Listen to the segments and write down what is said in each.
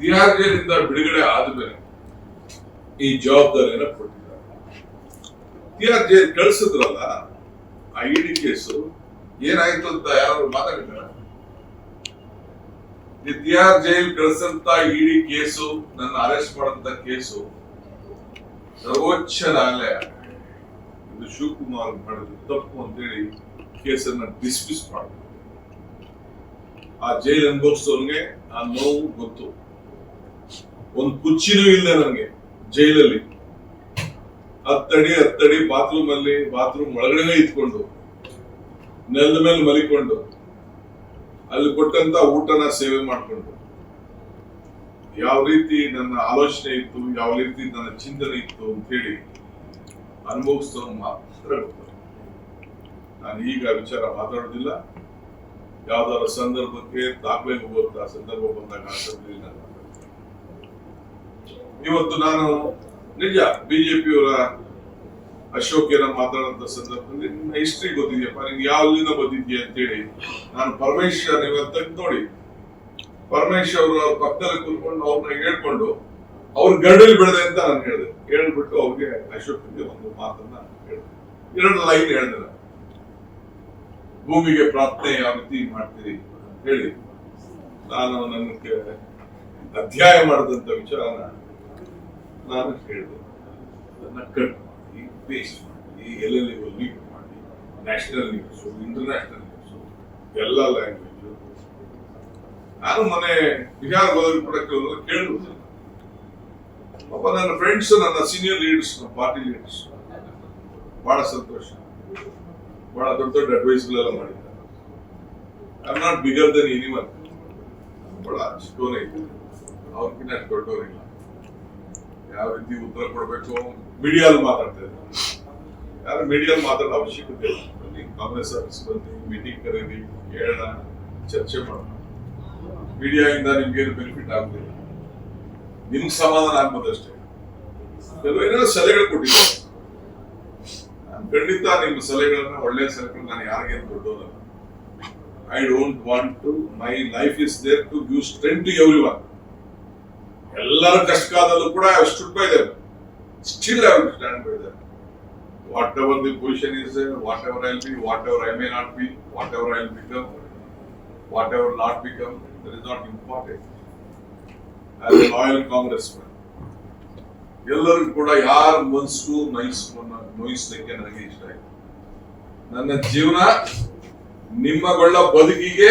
ತಿಹಾರ್ ಜೈಲಿಂದ ಬಿಡುಗಡೆ ಆದ್ಮೇಲೆ ಈ ಜವಾಬ್ದಾರಿಯನ್ನ ಕೊಟ್ಟಿದ್ದಾರೆ. ತಿಹಾರ್ ಕಳಿಸಿದ್ರಲ್ಲ, ಆ ಇಡಿ ಕೇಸು ಏನಾಯ್ತು ಅಂತ ಯಾರು ಮಾತಾಡಿದ್ದಾರೆ? ತಿಹಾರ್ ಜೈಲ್ ಕಳಿಸಂತ ಇಡಿ ಕೇಸು, ನನ್ನ ಅರೆಸ್ಟ್ ಮಾಡಂತ ಕೇಸು ಸರ್ವೋಚ್ಚ ನ್ಯಾಯಾಲಯ ಇದು ಶಿವಕುಮಾರ್ ಮಾಡಿದ ತಪ್ಪು ಅಂತೇಳಿ ಕೇಸನ್ನ ಡಿಸ್ಮಿಸ್ ಮಾಡಿದ್ರು ಆ ಜೈಲ್ ಅನುಭವಿಸೋನ್ಗೆ ಆ ನೋವು ಗೊತ್ತು. ಒಂದು ಕುಚ್ಚಿನೂ ಇಲ್ಲ ನನಗೆ ಜೈಲಲ್ಲಿ. ಹತ್ತಡಿ ಹತ್ತಡಿ ಬಾತ್ರೂಮ್ ಅಲ್ಲಿ ಬಾತ್ರೂಮ್ ಒಳಗಡೆನೆ ಇತ್ಕೊಂಡು ನೆಲದ ಮೇಲೆ ಮಲಿಕೊಂಡು, ಅಲ್ಲಿ ಕೊಟ್ಟಂತ ಊಟನ ಸೇವೆ ಮಾಡಿಕೊಂಡು. ಯಾವ ರೀತಿ ನನ್ನ ಆಲೋಚನೆ ಇತ್ತು, ಯಾವ ರೀತಿ ನನ್ನ ಚಿಂತನೆ ಇತ್ತು ಅಂತ ಹೇಳಿ ಅನುಭವಿಸೋದು ಮಾತ್ರ ನಾನು ಈಗ ಆ ವಿಚಾರ ಮಾತಾಡೋದಿಲ್ಲ. ಯಾವ್ದಾರ ಸಂದರ್ಭಕ್ಕೆ ದಾಖಲೆ ಹೋಗುವಂತ ಸಂದರ್ಭ ಬಂದಾಗ ಮಾತಾಡ್ತೀನಿ. ಇವತ್ತು ನಾನು ನಿಜ ಬಿಜೆಪಿಯವರ ಅಶೋಕ್ ಏನೋ ಮಾತಾಡಂತ ಸಂದರ್ಭದಲ್ಲಿ ನಿನ್ನ ಹಿಸ್ಟ್ರಿ ಗೊತ್ತಿದೆಯಪ್ಪ ನಿನ್ಗೆ ಯಾವ್ಲಿಂದ ಅಂತ ಅಂತೇಳಿ ನಾನು ಪರಮೇಶ್ವರ್ ಇವತ್ತ ನೋಡಿ, ಪರಮೇಶ್ವರ್ ಅವರು ಅವ್ರ ಪಕ್ಕದಲ್ಲಿ ಕೂತ್ಕೊಂಡು ಅವ್ರನ್ನ ಹೇಳ್ಕೊಂಡು ಅವ್ರ ಗರಡಲ್ಲಿ ಬೆಳೆದೆ ಅಂತ ನಾನು ಹೇಳಿದೆ. ಹೇಳ್ಬಿಟ್ಟು ಅವ್ರಿಗೆ ಅಶೋಕ್ಗೆ ಒಂದು ಮಾತನ್ನ ಹೇಳಿದೆ. ಎರಡು ಲೈನ್ ಹೇಳಿದೆ ಭೂಮಿಗೆ ಪ್ರಾರ್ಥನೆ ಯಾವ ರೀತಿ ಮಾಡ್ತೀರಿ ಹೇಳಿ ನಾನು ನನ್ನ ಅಧ್ಯಾಯ ಮಾಡಿದಂತ ವಿಚಾರನ ನಾನು ಹೇಳಿದೆ, ಅದನ್ನ ಕಟ್ ಮಾಡಿ ಪೇಸ್ಟ್ ಮಾಡಿ ಎಲ್ಲೆಲ್ಲಿ ಲೀಕ್ ಮಾಡಿ ನ್ಯಾಷನಲ್ ನ್ಯೂಸ್ ಇಂಟರ್ನ್ಯಾಷನಲ್ ನ್ಯೂಸು ಎಲ್ಲ ಲ್ಯಾಂಗ್ವೇಜ್ ನಾನು ಮನೆ ಬಿಹಾರ್ ಹೋದಾಗ ಕೂಡ ಕೆಲವರು ಪಾಪ ನನ್ನ ಫ್ರೆಂಡ್ಸ್ ನನ್ನ ಸೀನಿಯರ್ ಲೀಡರ್ಸ್ ಪಾರ್ಟಿ ಲೀಡರ್ಸ್ ಬಹಳ ಸಂತೋಷ. ಬಹಳ ದೊಡ್ಡ ದೊಡ್ಡ ಅಡ್ವೈಸ್ಗಳೆಲ್ಲ ಮಾಡಿದ್ದಾರೆ. I not bigger than any one ಬಹಳ ಚಿಕ್ಕವನೇ ಇದ್ದೀನಿ ಅವ್ರಿಗಿನ್ನ ಅಷ್ಟು ದೊಡ್ಡವರಿಲ್ಲ. ಯಾವ ರೀತಿ ಉತ್ತರ ಕೊಡಬೇಕು ಮೀಡಿಯಾದಲ್ಲಿ ಮಾತಾಡ್ತಾ ಇದ್ದಾರೆ ಯಾರು ಮೀಡಿಯಾದಲ್ಲಿ ಮಾತಾಡೋ ಅವಶ್ಯಕತೆ ಇಲ್ಲ. ಬನ್ನಿ, ಕಾಂಗ್ರೆಸ್ ಆಫೀಸ್ ಬನ್ನಿ ಮೀಟಿಂಗ್ ಕರೀರಿ, ಹೇಳೋಣ, ಚರ್ಚೆ ಮಾಡೋಣ. ಮೀಡಿಯಾ ಇಂದ ನಿಮ್ಗೇನು ಬೆನಿಫಿಟ್ ಆಗುದಿಲ್ಲ. ನಿಮ್ ಸಮಾಧಾನ ಆಗ್ಬೋದಷ್ಟೇ ಕೆಲವು ಏನೇನೋ ಸಲಹೆಗಳು ಕೊಟ್ಟಿದ್ದಾರೆ? ನಾನು ಖಂಡಿತ ನಿಮ್ಮ ಸಲಹೆಗಳನ್ನ ಒಳ್ಳೆ ಸಲಹೆಗಳು ನಾನು ಯಾರಿಗೇನು ದೊಡ್ಡೋದಲ್ಲ. I don't want to my life is there to give strength to everyone ಎಲ್ಲರ ಕಷ್ಟ ಕಾಲದಲ್ಲೂ ಕೂಡ stood by there still I will stand by whatever the position is whatever I be whatever I may not be whatever I become whatever not become that is not important as a loyal Congress ಎಲ್ಲರಿಗೂ ಕೂಡ ಯಾರ ಮನಸ್ಸು ನಯಿಸ್ಕೊಂಡ ನೋಯಿಸ್ಲಿಕ್ಕೆ ನನಗೆ ಇಷ್ಟ ಆಯ್ತು. ನನ್ನ ಜೀವನ ನಿಮ್ಮಗಳ ಬದುಕಿಗೆ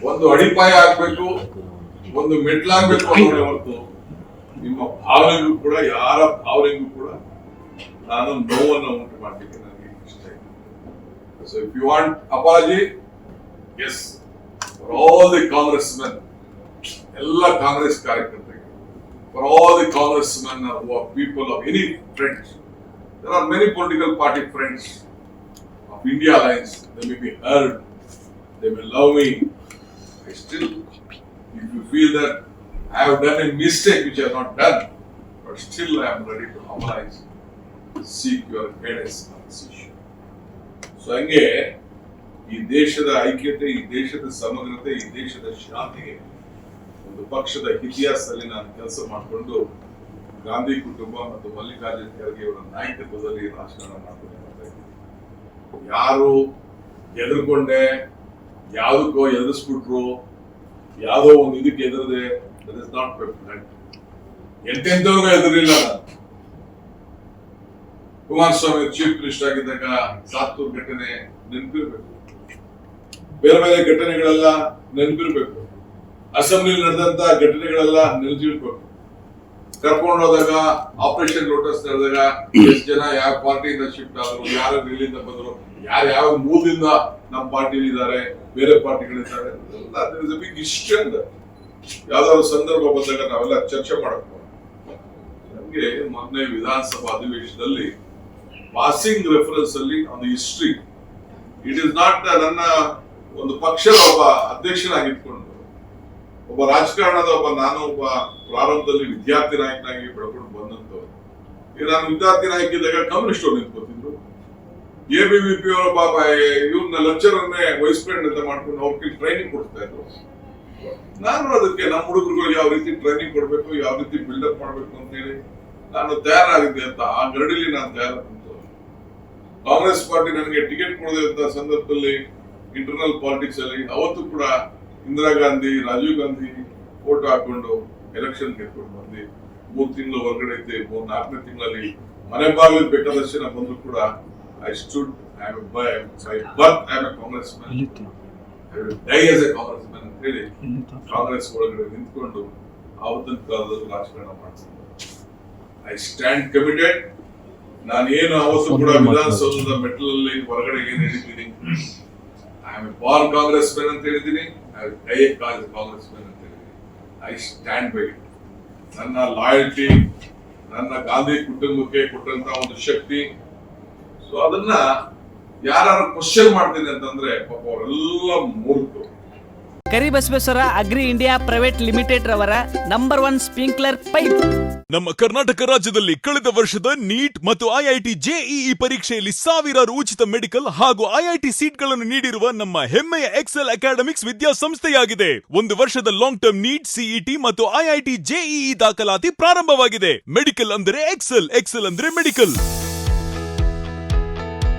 ಒಂದು ಅಡಿಪಾಯ ಆಗ್ಬೇಕು. ಒಂದು ಮೆಟ್ಲಾಗ್ಬೇಕು ಅನ್ನೋದೇ ಹೊರತು ನಿಮ್ಮ ಭಾವನೆಗೂ ಕೂಡ ಯಾರ ಭಾವನೆಗೂ ಕೂಡ ನಾನು ನೋವನ್ನು ಉಂಟು ಮಾಡಲಿಕ್ಕೆ ನನಗೆ ಇಷ್ಟ ಇಲ್ಲ so if you want apologies for all the Congress men ಎಲ್ಲ ಕಾಂಗ್ರೆಸ್ ಕಾರ್ಯಕರ್ತರಿಗೆ for all the Congress men people of any friends there are many political party friends of India Alliance. They may be heard, they may love me. I still, if you feel that I have done a mistake which I have not done, but still I am ready to harmonize, seek your guidance on this issue. So ಹಂಗೆ ಈ ದೇಶದ ಐಕ್ಯತೆ ಈ ದೇಶದ ಸಮಗ್ರತೆ ಈ ದೇಶದ ಶಾಂತಿಗೆ ಒಂದು ಪಕ್ಷದ ಇತಿಹಾಸದಲ್ಲಿ ನಾನು ಕೆಲಸ ಮಾಡಿಕೊಂಡು ಗಾಂಧಿ ಕುಟುಂಬ ಮತ್ತು ಮಲ್ಲಿಕಾರ್ಜುನ ಖರ್ಗೆ ಅವರ ನಾಯಕತ್ವದಲ್ಲಿ ರಾಜಕಾರಣ ಮಾಡ್ಕೊಂಡು. ಯಾರು ಎದುರ್ಕೊಂಡೆ ಯಾವುದಕ್ಕೋ ಎದುರಿಸ್ಬಿಟ್ರು ಯಾವುದೋ ಒಂದು ಇದಕ್ಕೆ ಎದುರದೆ ದಟ್ ಇಸ್ ನಾಟ್ ಎಂತೆಂಥವ್ರಿಗೂ ಎದುರಿಲ್ಲ. ಕುಮಾರಸ್ವಾಮಿ ಚೀಫ್ ಮಿನಿಸ್ಟರ್ ಆಗಿದ್ದಾಗ ಸಾತ್ತೂರ್ ಘಟನೆ ನೆನಪಿರ್ಬೇಕು. ಬೇರೆ ಬೇರೆ ಘಟನೆಗಳೆಲ್ಲ ನೆನಪಿರ್ಬೇಕು. ಅಸೆಂಬ್ಲಿ ನಡೆದಂತ ಘಟನೆಗಳೆಲ್ಲ ನೆನಪಿರ್ಬೇಕು ಕರ್ಕೊಂಡು ಹೋದಾಗ ಆಪರೇಷನ್ ಲೋಟಸ್ ನಡೆದಾಗ, ಎಷ್ಟು ಜನ, ಯಾವ ಪಾರ್ಟಿಯಿಂದ ಶಿಫ್ಟ್ ಆದ್ರು, ಯಾರು ಇಲ್ಲಿಂದ ಬಂದ್ರು ಯಾರು ಯಾವ ಮೂಲದಿಂದ ನಮ್ಮ ಪಾರ್ಟಿಲಿ ಇದ್ದಾರೆ ಬೇರೆ ಪಾರ್ಟಿಗಳಿದ್ದಾರೆ ಅಂತ ಯಾವ್ದಾದ್ರು ಸಂದರ್ಭ ಬಂದಾಗ ನಾವೆಲ್ಲ ಚರ್ಚೆ ಮಾಡಬೇಕು. ನಮ್ಗೆ ಮೊನ್ನೆ ವಿಧಾನಸಭಾ ಅಧಿವೇಶನದಲ್ಲಿ ಪಾಸಿಂಗ್ ರೆಫರೆನ್ಸ್ ಅಲ್ಲಿ ಒಂದು ಹಿಸ್ಟ್ರಿ ಇಟ್ ಇಸ್ ನಾಟ್ ನನ್ನ ಒಂದು ಪಕ್ಷದ ಒಬ್ಬ ಅಧ್ಯಕ್ಷನಾಗಿಟ್ಕೊಂಡು ಒಬ್ಬ ರಾಜಕಾರಣದ ಒಬ್ಬ ನಾನು ಒಬ್ಬ ಪ್ರಾರಂಭದಲ್ಲಿ ವಿದ್ಯಾರ್ಥಿ ನಾಯಕನಾಗಿ ಬೆಳ್ಕೊಂಡು ಬಂದಂತವ್ರು ನಾನು ವಿದ್ಯಾರ್ಥಿ ನಾಯಕ ಇದ್ದಾಗ ಕಮ್ಯುನಿಸ್ಟ್ ಅವ್ರು ನಿಂತ್ಕೋತಿದ್ರು ಎ ಬಿ ವಿ ಪಿ ಅವರ ಪಾಪ ಇವ್ರನ್ನ ಲೆಕ್ಚರನ್ನೇ ವೈಸ್ ಪ್ರೆಸಿಡೆಂಟ್ ಅಂತ ಮಾಡ್ಕೊಂಡು ಅವ್ರಿಗೆ ಟ್ರೈನಿಂಗ್ ಕೊಡ್ತಾ ಇದ್ರು. ನಾನು ಅದಕ್ಕೆ ನಮ್ಮ ಹುಡುಗರುಗಳಿಗೆ ಯಾವ ರೀತಿ ಟ್ರೈನಿಂಗ್ ಕೊಡಬೇಕು, ಯಾವ ರೀತಿ ಬಿಲ್ಡಪ್ ಮಾಡ್ಬೇಕು ಅಂತ ಹೇಳಿ ನಾನು ತಯಾರಾಗಿದ್ದೆ ಅಂತ ಆ ಗರಡಿಲಿ ನಾನು ತಯಾರಾಗಿದ್ದು ಕಾಂಗ್ರೆಸ್ ಪಾರ್ಟಿ ನನಗೆ ಟಿಕೆಟ್ ಕೊಡದಂತ ಸಂದರ್ಭದಲ್ಲಿ ಇಂಟರ್ನಲ್ ಪಾಲಿಟಿಕ್ಸ್ ಅಲ್ಲಿ ಅವತ್ತು ಕೂಡ ಇಂದಿರಾ ಗಾಂಧಿ, ರಾಜೀವ್ ಗಾಂಧಿ ಫೋಟೋ ಹಾಕೊಂಡು ಎಲೆಕ್ಷನ್ ಗೆದ್ಕೊಂಡು ಬಂದು ಮೂರು ತಿಂಗಳು ಹೊರಗಡೆ ಇದ್ದೆ, ಮೂರ್ ನಾಲ್ಕನೇ ತಿಂಗಳಲ್ಲಿ ಮನೆ ಬಾಗಿಲು ಬೇಕಾದಷ್ಟು ಜನ ಬಂದ್ರು ಕೂಡ I stood, I am I birth I am a a man I I die die a a man ಅಂತ ಹೇಳಿ ಕಾಂಗ್ರೆಸ್ ಒಳಗಡೆ ನಿಂತ್ಕೊಂಡು ಆವತ್ತಿನ ಕಾಲದಲ್ಲಿ ರಾಜಕಾರಣ ಮಾಡ್ತಿದ್ದೆ ಐ ಸ್ಟ್ಯಾಂಡ್ ಕಮಿಟೆಡ್ ನಾನು ಏನು ಅವತ್ತು ಕೂಡ. ವಿಧಾನಸೌಧದ ಮೆಟ್ಲಲ್ಲಿ ಹೊರಗಡೆ ಏನ್ ಹೇಳಿದ್ದೀನಿ? I am a bar Congress man ಅಂತ ಹೇಳಿದ್ದೀನಿ. ಐ ಡೈ ಕಾಂಗ್ರೆಸ್ ಮ್ಯಾನ್ ಅಂತ ಹೇಳಿದ್ದೀನಿ. ಐ ಸ್ಟ್ಯಾಂಡ್ ಬೈ ನನ್ನ ಲಾಯಲ್ಟಿ ನನ್ನ ಗಾಂಧಿ ಕುಟುಂಬಕ್ಕೆ ಕೊಟ್ಟಂತ ಒಂದು ಶಕ್ತಿ ಸೊ ಅದನ್ನ ಯಾರು ಕ್ವಶನ್ ಮಾಡ್ತೀನಿ ಅಂತಂದ್ರೆ ಪಾಪ ಅವರೆಲ್ಲ ಮೂರ್ಖರು. Karibasaveshwara agri India private limited ರವರ ನಂಬರ್ ಒನ್ ಸ್ಪ್ರಿಂಕ್ಲರ್ ಪೈಪ್. ನಮ್ಮ ಕರ್ನಾಟಕ ರಾಜ್ಯದಲ್ಲಿ ಕಳೆದ ವರ್ಷದ ನೀಟ್ ಮತ್ತು ಐಐಟಿ ಜೆಇಇ ಪರೀಕ್ಷೆಯಲ್ಲಿ ಸಾವಿರಾರು ಉಚಿತ ಮೆಡಿಕಲ್ ಹಾಗೂ ಐಐಟಿ ಸೀಟ್ಗಳನ್ನು ನೀಡಿರುವ ನಮ್ಮ ಹೆಮ್ಮೆಯ ಎಕ್ಸೆಲ್ ಅಕಾಡೆಮಿಕ್ಸ್ ವಿದ್ಯಾಸಂಸ್ಥೆಯಾಗಿದೆ. ಒಂದು ವರ್ಷದ ಲಾಂಗ್ ಟರ್ಮ್ ನೀಟ್ ಸಿಇಟಿ ಮತ್ತು ಐಐಟಿ ಜೆಇಇ ದಾಖಲಾತಿ ಪ್ರಾರಂಭವಾಗಿದೆ. ಮೆಡಿಕಲ್ ಅಂದರೆ ಎಕ್ಸೆಲ್ ಎಕ್ಸೆಲ್ ಅಂದ್ರೆ ಮೆಡಿಕಲ್.